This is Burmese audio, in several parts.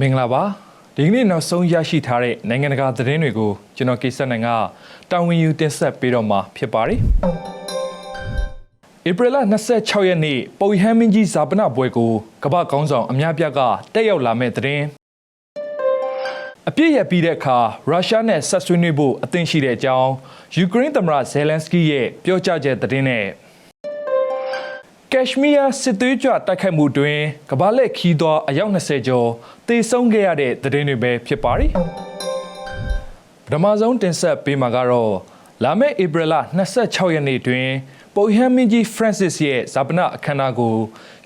မင်္ဂလာပါဒီကနေ့နောက်ဆုံးရရှိထားတဲ့နိုင်ငံတကာသတင်းတွေကိုကျွန်တော်ကိစ္စနိုင်ကတာဝန်ယူတင်ဆက်ပေးတော့မှာဖြစ်ပါတယ်ဧပြီလ26ရက်နေ့ပုပ်ဟမ်းမင်းကြီးဇာပနပွဲကိုကမ္ဘာကောင်းဆောင်အများပြားကတက်ရောက်လာမဲ့သတင်းအပြည့်ရပြီးတဲ့အခါရုရှားနဲ့ဆက်ဆွေးနွေးဖို့အသင့်ရှိတဲ့အကြောင်းယူကရိန်းသမ္မတဇယ်လန်စကီရဲ့ပြောကြားချက်သတင်းနဲ့ ကက်ရှမီးယားစစ်သွေးကြွတိုက်ခိုက်မှုတွင်ကမ္ဘာလက်ခီးသောအယောက်20ကျော်တေဆုံးခဲ့ရတဲ့သတင်းတွေပဲဖြစ်ပါတယ်။ပထမဆုံးတင်ဆက်ပေးမှာကတော့လာမယ့်ဧပြီလ26ရက်နေ့တွင်ပုပ်ဟမ်းမင်းကြီး Francis ရဲ့ဇာပနအခမ်းအနားကို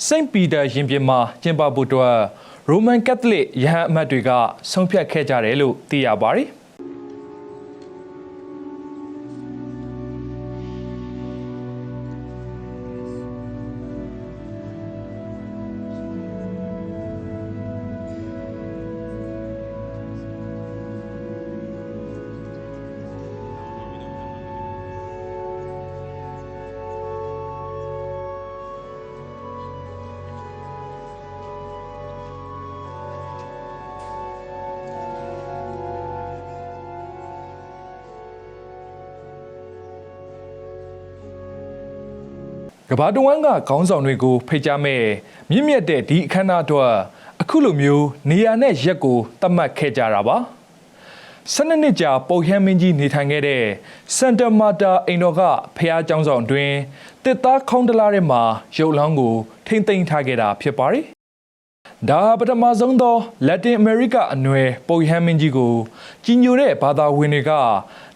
စိန့်ပီတာရင်ပြင်မှာကျင်းပဖို့အတွက်ရိုမန်ကက်သလစ်ယဟန်အမတ်တွေကဆုံးဖြတ်ခဲ့ကြတယ်လို့သိရပါတယ်။ ကမ္ဘာတဝန်းကခေါင်းဆောင်တွေကိုဖိတ်ကြားမဲ့မြင့်မြတ်တဲ့ဒီအခမ်းအနားအတွက်အခုလိုမျိုးနေရာနဲ့ရက်ကိုသတ်မှတ်ခဲ့ကြတာပါ။12နှစ်ကြာပုတ်ဟမ်းမင်းကြီးနေထိုင်ခဲ့တဲ့စန်တာမာတာအိမ်တော်ကဖះเจ้าဆောင်တွင်တစ်သားခေါင်းတလားထဲမှာရုပ်လောင်းကိုထိမ့်သိမ်းထားခဲ့တာဖြစ်ပါတယ်။ဒါပထမဆုံးသောလက်တင်အမေရိကအနွယ်ပုတ်ဟမ်းမင်းကြီးကိုကြီးညိုတဲ့ဘာသာဝင်တွေက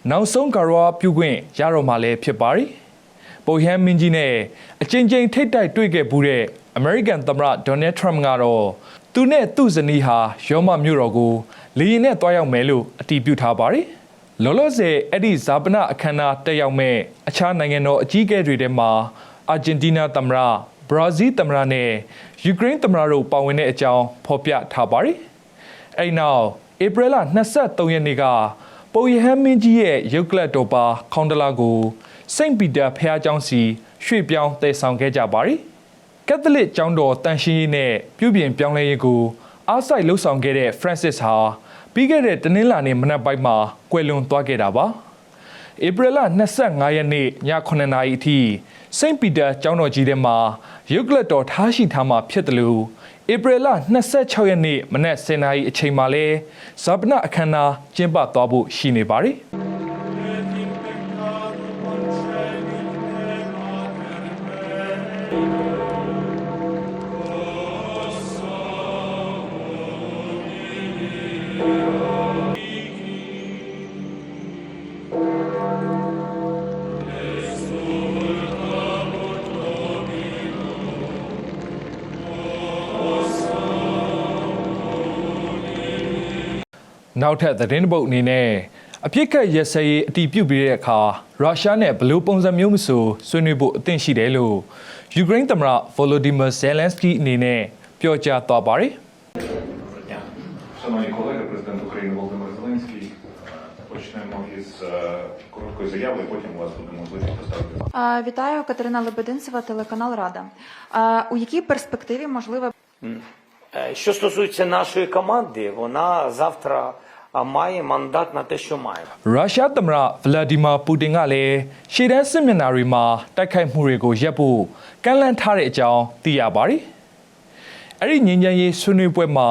နောက်ဆုံးကာရောပြုခွင့်ရတော့မှလည်းဖြစ်ပါတယ်။ ပုပ်ဟမ်းမင်းကြီးနဲ့အကြိမ်ကြိမ်ထိတ်တိုက်တွေ့ခဲ့ဘူးတဲ့အမေရိကန်သမ္မတဒေါ်နယ်ထရမ့်ကတော့သူနဲ့သူ့ဇနီးဟာရောမမြို့တော်ကိုလေယာဉ်နဲ့တွားရောက်မယ်လို့အတည်ပြုထားပါတယ်။လောလောဆယ်အဲ့ဒီဇာပနအခမ်းအနားတက်ရောက်မဲ့အခြားနိုင်ငံတော်အကြီးအကဲတွေထဲမှာအာဂျင်တီးနားသမ္မတဘရာဇီးသမ္မတနဲ့ယူကရိန်းသမ္မတတို့ပါဝင်တဲ့အကြောင်းဖော်ပြထားပါတယ်။အဲ့နောက်ဧပြီလ23ရက်နေ့က ပုပ်ယဟန်မင်းကြီးရဲ့ရုပ်ကလပ်တော်ပါခေါင်းတလားကိုစိန့်ပီတာဖះเจ้าစီရွှေ့ပြောင်းတည်ဆောင်ခဲ့ကြပါရီကက်သလစ်ကျောင်းတော်တန်ရှင်းရေးနဲ့ပြုပြင်ပြောင်းလဲရေးကိုအားစိုက်လှုပ်ဆောင်ခဲ့တဲ့ Francis ဟာပြီးခဲ့တဲ့တနင်္လာနေ့မနက်ပိုင်းမှာကွယ်လွန်သွားခဲ့တာပါဧပြီလ25ရက်နေ့ည9:00နာရီအထိစိန့်ပီတာကျောင်းတော်ကြီးထဲမှာရုပ်ကလပ်တော်ထားရှိထားမှာဖြစ်တယ်လို့ ဧပြီလ26ရက်နေ့မနက်10:00နာရီအချိန်မှာလဲဇာပနအခမ်းအနားကျင်းပသွားဖို့ရှိနေပါတယ် နောက်ထပ်သတင်းတစ်ပုဒ်အနေနဲ့အပြစ်ခတ်ရက်စဲရေးအတီးပြုတ်ပြီးတဲ့အခါရုရှားနဲ့ဘယ်လိုပုံစံမျိုးမဆိုဆွေးနွေးဖို့အသင့်ရှိတယ်လို့ယူကရိန်းသမ္မတဗိုလိုဒီမာဇယ်လန်စကီအနေနဲ့ပြောကြားသွားပါတယ်။ Дня. Шановні колеги, президент України Володимир Зеленський. Е, Почнемо із е, короткої заяви, і потім у вас буде можливість поставити А, Вітаю, Катерина Лебединцева, телеканал Рада. А, У якій перспективі можливе Е, Що стосується нашої команди, вона завтра а, має мандат на те, що має. ရုရှားသမ္မတဗလာဒီမာပူတင်ကလည်းရှေ့တန်းစစ်မျက်နှာတွေမှာတိုက်ခိုက်မှုတွေကိုရပ်ဖို့ကန့်လန့်ထားတဲ့အကြောင်းသိရပါတယ်။အဲ့ဒီငြိမ်းချမ်းရေးဆွေးနွေးပွဲမှာ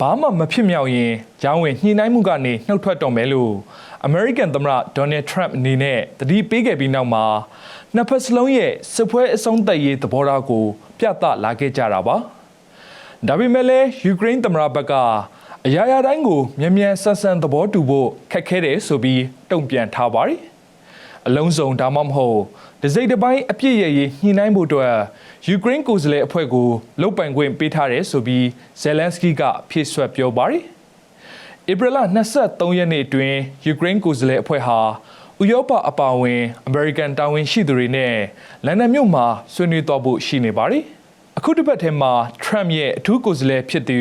ဘာမှမဖြစ်မြောက်ရင်ဂျောင်းဝင်ညှိနှိုင်းမှုကနေနှုတ်ထွက်တော်မယ်လို့အမေရိကန်သမ္မတဒေါ်နယ်ထရမ့်အနေနဲ့တတိပေးခဲ့ပြီးနောက်မှာနှစ်ဖက်စလုံးရဲ့စစ်ပွဲအဆုံးသတ်ရေးသဘောထားကိုပြသလာခဲ့ကြတာပါ။ ဒါပေမဲ့လည်းယူကရိန်းသမ္မတဘက်က အရာရာတိုင်းကိုမြန်မြန်ဆန်ဆန်သဘောတူဖို့ခက်ခဲတယ်ဆိုပြီးတုံ့ပြန်ထားပါတယ်။အလုံးစုံဒါမှမဟုတ်ဒစိမ့်တစ်ပိုင်းအပြည့်ရရေးညှိနှိုင်းဖို့အတွက်ယူကရိန်းကိုယ်စားလှယ်အဖွဲ့ကိုလုတ်ပိုင်ခွင့်ပေးထားတယ်ဆိုပြီးဇယ်လန်စကီကဖြည့်ဆွတ်ပြောပါတယ်။ဧပြီလ23ရက်နေ့အတွင်းယူကရိန်းကိုယ်စားလှယ်အဖွဲ့ဟာဥရောပအပါအဝင်အမေရိကန်တာဝန်ရှိသူတွေနဲ့လန်ဒန်မြို့မှာဆွေးနွေးသွားဖို့ရှိနေပါတယ်။ အခုတစ်ပတ်ထဲမှာ Trump ရဲ့အထူးကိုယ်စားလှယ်ဖြစ်သူ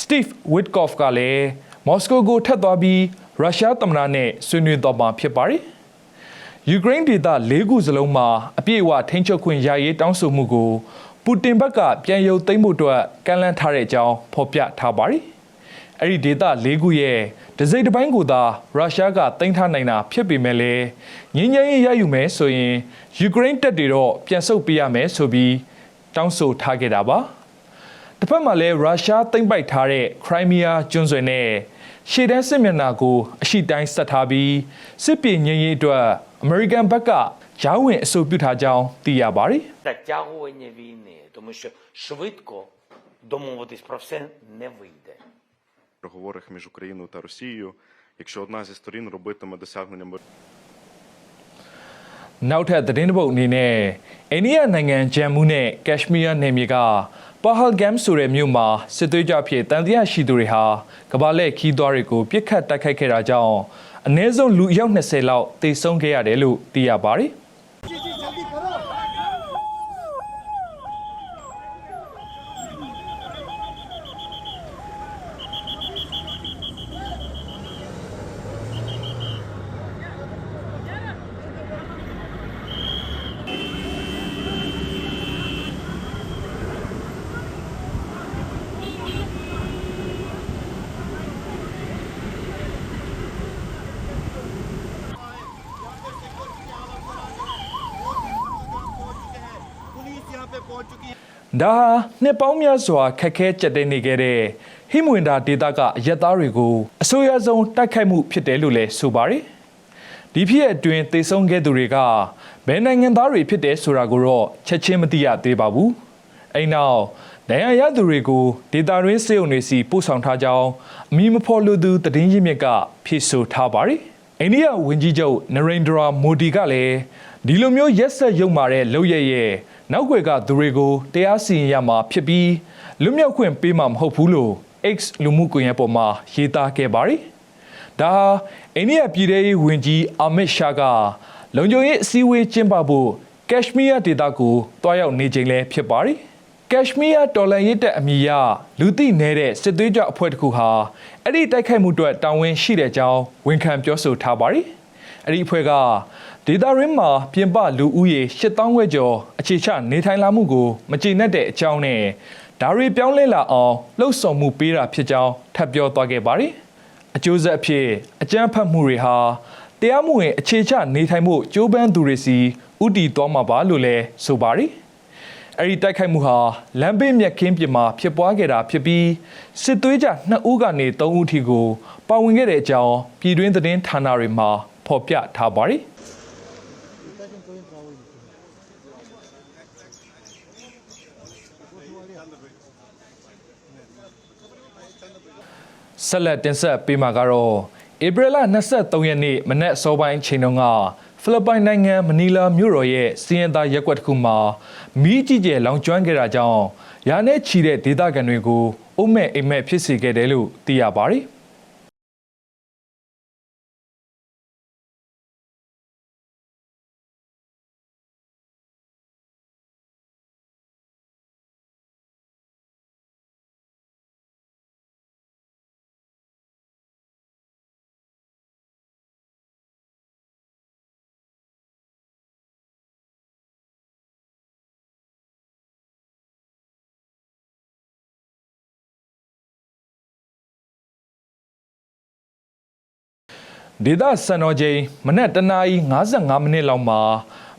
Steve Witkoff ကလည်းမော်စကိုကိုထပ်သွားပြီးရုရှားသမ္မတနဲ့ဆွေးနွေးသွားမှာဖြစ်ပါတယ်။ယူကရိန်းဒေသ၄ခုစလုံးမှာအပြည့်အဝထိန်းချုပ်ခွင့်ရရေးတောင်းဆိုမှုကိုပူတင်ဘက်ကပြန်ရုပ်သိမ်းဖို့အတွက်ကန့်လန့်ထားတဲ့အကြောင်းဖော်ပြထားပါတယ်။အဲ့ဒီဒေသ၄ခုရဲ့ဒစိမ့်တစ်ပိုင်းကိုသာရုရှားကတင်ထားနိုင်တာဖြစ်ပေမဲ့လည်းငင်းငင်းရေးရယူမယ်ဆိုရင်ယူကရိန်းတပ်တွေတော့ပြန်ဆုတ်ပေးရမယ်ဆိုပြီး တောင်းဆိုထားခဲ့တာပါတစ်ဖက်မှာလည်းရုရှားသိမ်းပိုက်ထားတဲ့ခရိုင်းမီးယားကျွန်းဆွယ်နဲ့ရှေ့တန်းစစ်မျက်နှာကိုအရှိတိုင်းဆက်ထားပြီးစစ်ပြေငင်းရေးအတွက်အမေရိကန်ဘက်ကဂျားဝင်အဆိုပြုထားကြောင်းသိရပါတယ် затягування війни, тому що швидко домовитись про все не вийде. переговорах між Україною та Росією, якщо одна зі сторін робитиме досягнення миру. နောက်ထပ်သတင်းတစ်ပုဒ်အနေနဲ့အိန္ဒိယနိုင်ငံဂျမ်မူနဲ့ကက်ရှမီးယားနယ်မြေကပါဟယ်ဂမ်ဆိုတဲ့မြို့မှာစစ်သွေးကြွဖြစ်တန်တရားရှိသူတွေဟာကမ္ဘာလက်ခီးသွားတွေကိုပြစ်ခတ်တိုက်ခိုက်ခဲ့တာကြောင့်အနည်းဆုံးလူအယောက်20လောက်သေဆုံးခဲ့ရတယ်လို့သိရပါတယ်။ ဒါဟာနှစ်ပေါင်းများစွာခက်ခဲကြက်တဲနေခဲ့တဲ့ဟိမဝင်တာဒေတာကအရက်သားတွေကိုအဆိုးရဆုံးတိုက်ခိုက်မှုဖြစ်တယ်လို့လည်းဆိုပါတယ်။ဒီဖြစ်အတွင်းသေဆုံးခဲ့သူတွေကဘယ်နိုင်ငံသားတွေဖြစ်တယ်ဆိုတာကိုတော့ချက်ချင်းမသိရသေးပါဘူး။အဲ့နောက်နိုင်ငံရသူတွေကိုဒေတာရင်းစေုံတွေစီပို့ဆောင်ထားကြောင်းအမီမဖော်လို့သူသတင်းရင်းမြစ်ကဖြေဆိုထားပါတယ်။အိန္ဒိယဝန်ကြီးချုပ်နရိန်ဒရာမိုဒီကလည်းဒီလိုမျိုးရက်ဆက်ရုံမာတဲ့လုပ်ရရဲ့ နောက်ွယ်ကသူတွေကိုတရားစီရင်ရမှာဖြစ်ပြီးလွတ်မြောက်ခွင့်ပေးမှာမဟုတ်ဘူးလို့ X လူမှုကွန်ရက်ပေါ်မှာရေးသားခဲ့ပါတယ်။ဒါဟာအိန္ဒိယပြည်ထရေးဝန်ကြီးအာမစ်ရှာကလုံခြုံရေးအစည်းအဝေးကျင်းပဖို့ကက်ရှမီးယားဒေသကိုတွားရောက်နေချိန်လည်းဖြစ်ပါတယ်။ကက်ရှမီးယားတော်လန်ရေးတပ်အမည်ရလူသိနေတဲ့စစ်သွေးကြွအဖွဲ့တစ်ခုဟာအဲ့ဒီတိုက်ခိုက်မှုအတွက်တာဝန်ရှိတဲ့အကြောင်းဝန်ခံပြောဆိုထားပါတယ်။အဲ့ဒီအဖွဲ့က ဒေတာရင်းမှာပြင်ပလူဦးရေ8000ဝဲကျော်အခြေချနေထိုင်လာမှုကိုမကျေနပ်တဲ့အကြောင်းနဲ့ဒါတွေပြောင်းလဲလာအောင်လှုပ်ဆောင်မှုပေးတာဖြစ်ကြောင်းထပ်ပြောသွားခဲ့ပါတယ်။အကျိုးဆက်အဖြစ်အကြမ်းဖက်မှုတွေဟာတရားမှုဝင်အခြေချနေထိုင်မှုကြိုးပမ်းသူတွေစီဥတီသွားမှာပါလို့လည်းဆိုပါတယ်။အဲ့ဒီတိုက်ခိုက်မှုဟာလမ်းဘေးမြက်ခင်းပြင်မှာဖြစ်ပွားခဲ့တာဖြစ်ပြီးစစ်သွေးကြ2ဦးကနေ3ဦးထိကိုပါဝင်ခဲ့တဲ့အကြောင်းပြည်တွင်းသတင်းဌာနတွေမှာဖော်ပြထားပါတယ်။ ဆက်လက်တင်ဆက်ပေးမှာကတော့ဧပြီလ23ရက်နေ့မနက်စောပိုင်းအချိန်တုန်းကဖိလစ်ပိုင်နိုင်ငံမနီလာမြို့တော်ရဲ့စီရင်သားရက်ကွက်တစ်ခုမှာမီးကြီးကျယ်လောင်ကျွမ်းခဲ့တာကြောင့်ရာနဲ့ချီတဲ့ဒေသခံတွေကိုအုံမဲ့အိမ်မက်ဖြစ်စေခဲ့တယ်လို့သိရပါတယ်။။ ဒေသစံတော်ချိန်မနက်တနာရီ55မိနစ်လောက်မှာ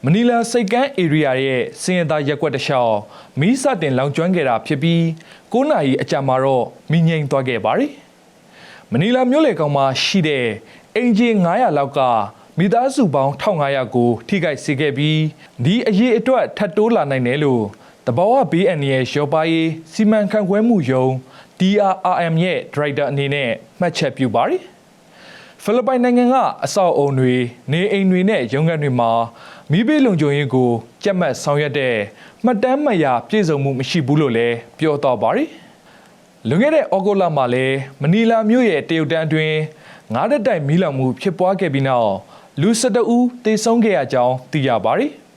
မနီလာစိတ်ကမ်းဧရိယာရဲ့စင်ရသားရက်ကွက်တစ်လျှောက်မီးစတင်လောင်ကျွမ်းခဲ့တာဖြစ်ပြီး9နာရီအကြာမှာတော့မီးငြိမ်သွားခဲ့ပါတယ်။မနီလာမြို့လေကောင်မှာရှိတဲ့အင်ဂျင်900လောက်ကမိသားစုပေါင်း1500ကို ထိခိုက်စေခဲ့ပြီးဒီအရေးအတွက်ထပ်တိုးလာနိုင်တယ်လို့တဘာဝဘေးအန္တရာယ်ရောပါရေးစီမံခန့်ခွဲမှုယုံ DRRM ရဲ့ဒရိုက်တာအနေနဲ့မှတ်ချက်ပြုပါတယ်။ ဖိလစ်ပိုင်နိုင်ငံကအဆောက်အုံတွေနေအိမ်တွေနဲ့ရုံးခန်းတွေမှာမိဘလုံခြုံရေးကိုကြက်မှတ်ဆောင်ရွက်တဲ့မှတ်တမ်းမှတ်ရာပြည့်စုံမှုမရှိဘူးလို့လည်းပြောတော့ပါတယ်။လွန်ခဲ့တဲ့ဩဂုတ်လမှာလည်းမနီလာမြို့ရဲ့တရုတ်တန်းအတွင်းငါးတက်တိုင်မီးလောင်မှုဖြစ်ပွားခဲ့ပြီးနောက်လူ12ဦးသေဆုံးခဲ့ရကြောင်းသိရပါတယ်။။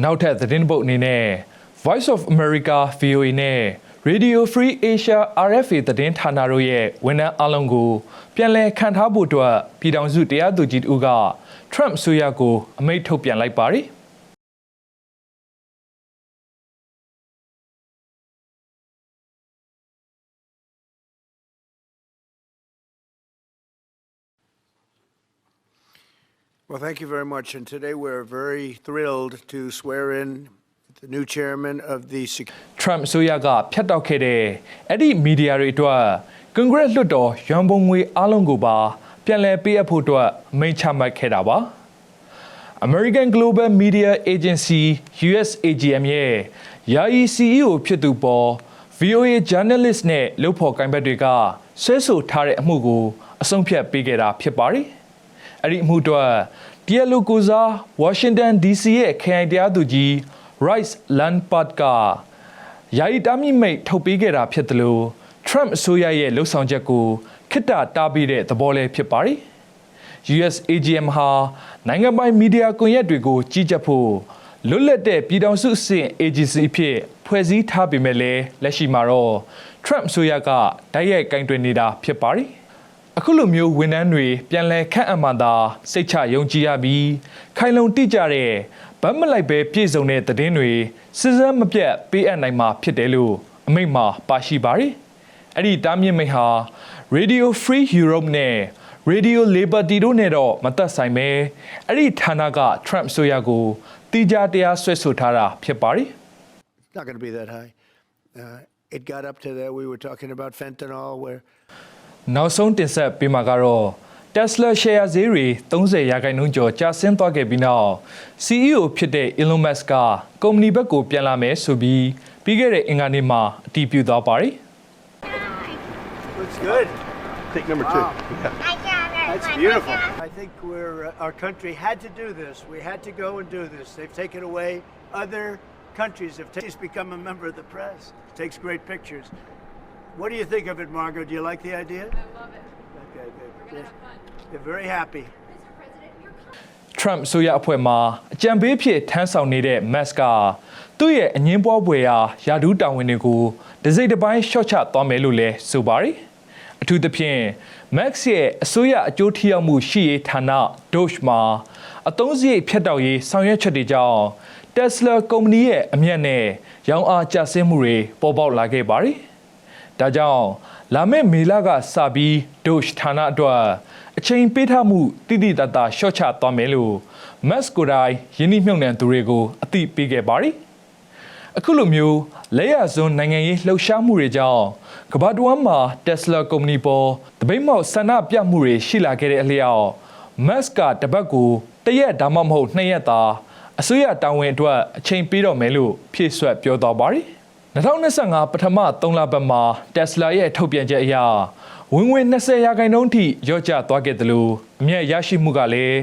နောက်ထပ်သတင်းပုတ်အနေနဲ့ Voice of America VOA နဲ့ Radio Free Asia RFA သတင်းဌာနတို့ရဲ့ဝန်ထမ်းအလုံးကိုပြန်လည်ခံထားဖို့အတွက်ပြည်ထောင်စုတရားသူကြီးတို့က Trump ဆိုရကိုအမိန့်ထုတ်ပြန်လိုက်ပါတယ်။ Well, thank you very much. And today we're very thrilled to swear in the new chairman of the Sec- Trump ဆိုရကဖျက်တောက်ခဲ့တဲ့အဲ့ဒီမီဒီယာတွေအတွက် Congress လွှတ်တော်ရန်ပုံငွေအလုံးကိုပါပြန်လည်ပေးအပ်ဖို့အတွက်အမိန့်ချမှတ်ခဲ့တာပါ American Global Media Agency USAGM ရဲ့ယာယီ CEO ဖြစ်သူပေါ် VOA journalist နဲ့လုပ်ဖော်ကိုင်ဘက်တွေကဆွဲဆိုထားတဲ့အမှုကိုအဆုံးဖြတ်ပေးခဲ့တာဖြစ်ပါတယ်။ အဲ့ဒီအမှုအတွက်တရားလူကိုစား Washington DC ရဲ့ခရိုင်တရားသူကြီး Rice Landpart ကယာယီတားမြစ်မိတ်ထုတ်ပေးခဲ့တာဖြစ်တယ်လို့ Trump အစိုးရရဲ့လှုပ်ဆောင်ချက်ကိုခစ်တာတားပြီးတဲ့သဘောလည်းဖြစ်ပါတယ်။ USAGM ဟာနိုင်ငံပိုင်မီဒီယာကွန်ရက်တွေကိုကြီးကြပ်ဖို့လွတ်လပ်တဲ့ပြည်ထောင်စုအဆင့် agency အဖြစ်ဖွဲ့စည်းထားပေမဲ့လည်းလက်ရှိမှာတော့ Trump ဆိုရကတိုက်ရိုက်ကင်တွင်နေတာဖြစ်ပါတယ်။ အခုလိုမျိုးဝန်ထမ်းတွေပြန်လည်ခန့်အပ်မှသာစိတ်ချယုံကြည်ရပြီးခိုင်လုံတိကျတဲ့ဗတ်မလိုက်ပဲပြည့်စုံတဲ့သတင်းတွေစစ်စမ်းမပြတ်ပေးအပ်နိုင်မှာဖြစ်တယ်လို့အမိန့်မှာပါရှိပါတယ်။အဲ့ဒီတားမြစ်မိတ်ဟာ Radio Free Europe နဲ့ Radio Liberty တို့နဲ့တော့မသက်ဆိုင်ပဲအဲ့ဒီဌာနက Trump ဆိုရကိုတီးကြတရားဆွဲဆိုထားတာဖြစ်ပါတယ် It's not going to be that high. Uh, it got up to that. We were talking about fentanyl, where ။ နောက်ဆုံးတင်ဆက်ပေးမှာကတော့ Tesla share ဈေးတွေ30ရာခိုင်နှုန်းကျော်ကျဆင်းသွားခဲ့ပြီးနောက် CEO ဖြစ်တဲ့ Elon Musk ကကုမ္ပဏီဘက်ကိုပြန်လာမယ်ဆိုပြီးပြီးခဲ့တဲ့အင်္ဂါနေ့မှာအတည်ပြုသွားပါတယ်။ looks good. Take number two. That's beautiful. I think we're, uh, our country had to do this. We had to go and do this. They've taken away other countries. Have ta- he's become a member of the press. Takes great pictures. What do you think of it, Margot? Do you like the idea? I love it. Okay, good. We're gonna have fun. They're very happy. Trump ဆိုရအဖွဲ့မှာအကြံပေးဖြစ်ထမ်းဆောင်နေတဲ့ Musk ကသူ့ရဲ့အငင်းပွားပွဲရာယာဒူးတာဝန်တွေကိုဒစိမ့်တစ်ပိုင်းရှော့ချသွားမယ်လို့လည်းဆိုပါတယ်။အထူးသဖြင့် Max ရဲ့အစိုးရအကျိုးထိရောက်မှုရှိရေးဌာန Doge မှာအသုံးစရိတ်ဖြတ်တောက်ရေးဆောင်ရွက်ချက်တွေကြောင့် Tesla ကုမ္ပဏီရဲ့အမျက်နဲ့ရောင်းအားကျဆင်းမှုတွေပေါ်ပေါက်လာခဲ့ပါတယ်။ ဒါကြောင့်လာမယ့်မေလကစပြီး Doge ဌာနအတွက်အချိန်ပေးထားမှုတိတိတတ်တာရှော့ချသွားမယ်လို့ Musk ကိုယ်တိုင်ယင်းနှိမ့်မြုပ်နှံသူတွေကိုအသိပေးခဲ့ပါတယ်။အခုလိုမျိုးလက်ရစွန်းနိုင်ငံရေးလှုပ်ရှားမှုတွေကြောင့်ကမ္ဘာတစ်ဝန်းမှာ Tesla ကုမ္ပဏီပေါ်တပိတ်မောက်ဆန္ဒပြမှုတွေရှိလာခဲ့တဲ့အလျောက် Musk ကတပတ်ကိုတစ်ရက်ဒါမှမဟုတ်နှစ်ရက်သာအစိုးရတာဝန်အတွက်အချိန်ပေးတော့မယ်လို့ဖြည့်ဆွတ်ပြောသွားပါတယ်။ 2025ပထမ3လပတ်မှာ Tesla ရဲ့ထုတ်ပြန်ချက်အရဝင်ငွေ20ရာခိုင်နှုန်းထိရော့ကျသွားခဲ့တယ်လို့အမြတ်ရရှိမှုကလည်း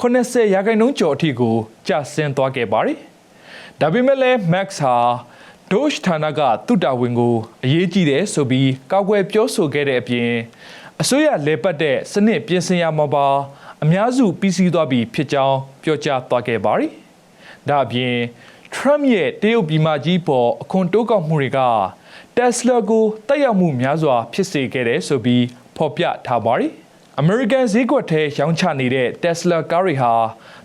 80ရာခိုင်နှုန်းကျော်အထိကိုကျဆင်းသွားခဲ့ပါတယ်။ဒါပေမဲ့လည်း Max ဟာ Doge ဌာနကသူ့တာဝန်ကိုအရေးကြီးတယ်ဆိုပြီးကောက်ွယ်ပြောဆိုခဲ့တဲ့အပြင်အစိုးရလေပတ်တဲ့စနစ်ပြင်ဆင်ရမှာပါအများစုပြီးစီးသွားပြီဖြစ်ကြောင်းပြောကြားသွားခဲ့ပါတယ်။ဒါအပြင် Trump ရဲ့တရုတ်ပြည်မကြီးပေါ်အခွန်တိုးကောက်မှုတွေက Tesla ကိုတက်ရောက်မှုများစွာ ဖြစ်စေခဲ့တယ်ဆိုပြီးဖော်ပြထားပါတယ်။ American ဈေးကွက်ထဲရောင်းချနေတဲ့ Tesla ကားတွေဟာ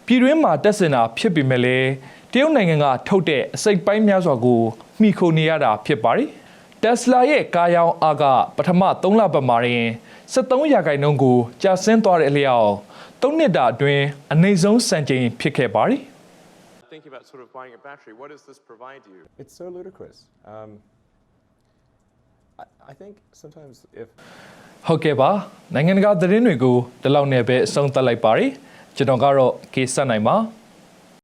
ပြည်တွင်းမှာတက်စင်တာဖြစ်ပေမဲ့လည်းတရုတ်နိုင်ငံကထုတ်တဲ့အစိတ်ပိုင်းများစွာကိုမှီခိုနေရတာဖြစ်ပါတယ်။ Tesla ရဲ့ကားရောင်းအားကပထမ3လပတ်မှာရင်73ရာခိုင်နှုန်းကိုကျဆင်းသွားတဲ့အလျောက်3နှစ်တာအတွင်းအနည်းဆုံးစံချိန်ဖြစ်ခဲ့ပါတယ် thinking about sort of buying a battery, what does this provide you? It's so ludicrous. Um, I, I think sometimes if ဟုတ်ကဲ့ပါနိုင်ငံတကာသတင်းတွေကိုဒီလောက်နဲ့ပဲအဆုံးသတ်လိုက်ပါရစေကျွန်တော်ကတော့ကေဆက်နိုင်ပါ